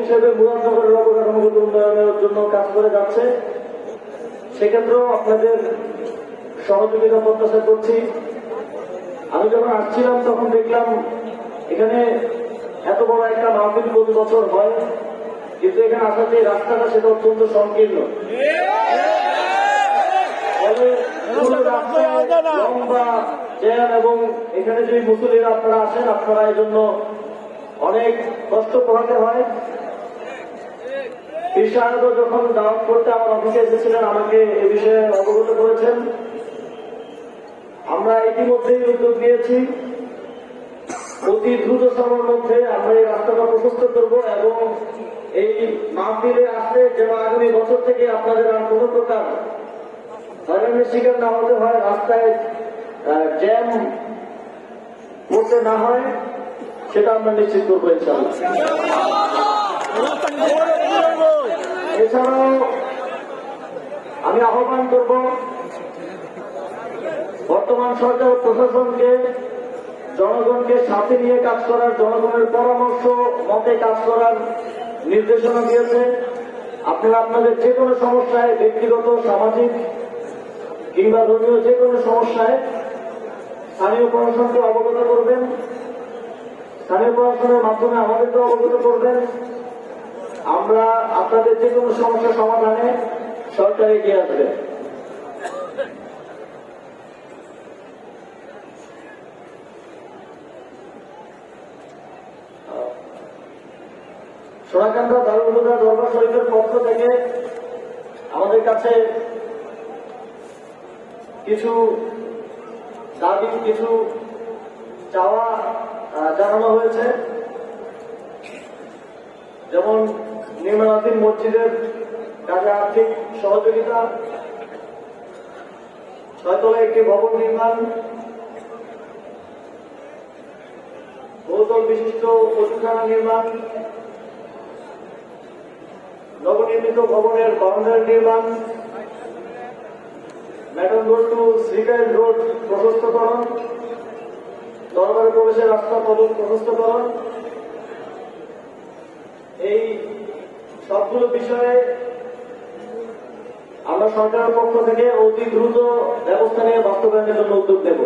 হিসেবে মুরাদনগরের অবকাঠামোগত উন্নয়নের জন্য কাজ করে যাচ্ছে। সেক্ষেত্রেও আপনাদের সহযোগিতা প্রত্যাশা করছি। আমি যখন আসছিলাম তখন দেখলাম এখানে এত বড় একটা মাহফিল প্রতি বছর হয়, কিন্তু এখানে আসার যে রাস্তাটা সেটা অত্যন্ত সংকীর্ণ। এবং এখানে যে মুসলিরা আপনারা আসেন, আপনারা এই জন্য অনেক কষ্ট পোহাতে হয়। ঈশাহাদও যখন দাওয়াত করতে আমার অফিসে এসেছিলেন, আমাকে এ বিষয়ে অবগত করেছেন। আমরা ইতিমধ্যেই উদ্যোগ নিয়েছি। অতি দ্রুত সময়ের মধ্যে আমরা এই রাস্তাটা প্রশস্ত করব এবং এই মাহফিলে আসতে যেন আগামী বছর থেকে আপনাদের আর কোনো প্রকার হয়রানির শিকার না হতে হয়। রাস্তায় জ্যাম করতে না হয়। সেটা আমরা নিশ্চিত করব এছাড়াও আমি আহ্বান করব বর্তমান সরকার প্রশাসনকে, জনগণকে সাথে নিয়ে কাজ করার, জনগণের পরামর্শ মতে কাজ করার নির্দেশনা দিয়েছে। আপনারা আপনাদের যে কোনো সমস্যায়, ব্যক্তিগত, সামাজিক কিংবা ধর্মীয় যে কোনো সমস্যায় স্থানীয় প্রশাসনকে অবগত করবেন। স্থানীয় প্রশাসনের মাধ্যমে আমাদেরকে অবগত করবেন, আমরা আপনাদের যে কোনো সমস্যা সমাধানে সরকার এগিয়ে আসবে। সোনাকান্দা দারুল দরবার শরীফের পক্ষ থেকে আমাদের কাছে কিছু দাবি, কিছু চাওয়া জানানো হয়েছে। যেমন নির্মাণাধীন মসজিদের কাজে আর্থিক সহযোগিতা, ছয়তলা একটি ভবন নির্মাণ, বহুতল বিশিষ্ট পশুখানা নির্মাণ, নবনির্মিত ভবনের বাউন্ডারি নির্মাণ ম্যাডন রোড টু রোড প্রশস্তকরণ দরবারে প্রবেশের রাস্তা প্রশস্তকরণ এই সবগুলো বিষয়ে আমরা সরকারের পক্ষ থেকে অতি দ্রুত ব্যবস্থা নিয়ে বাস্তবায়নের জন্য উদ্যোগ নেব।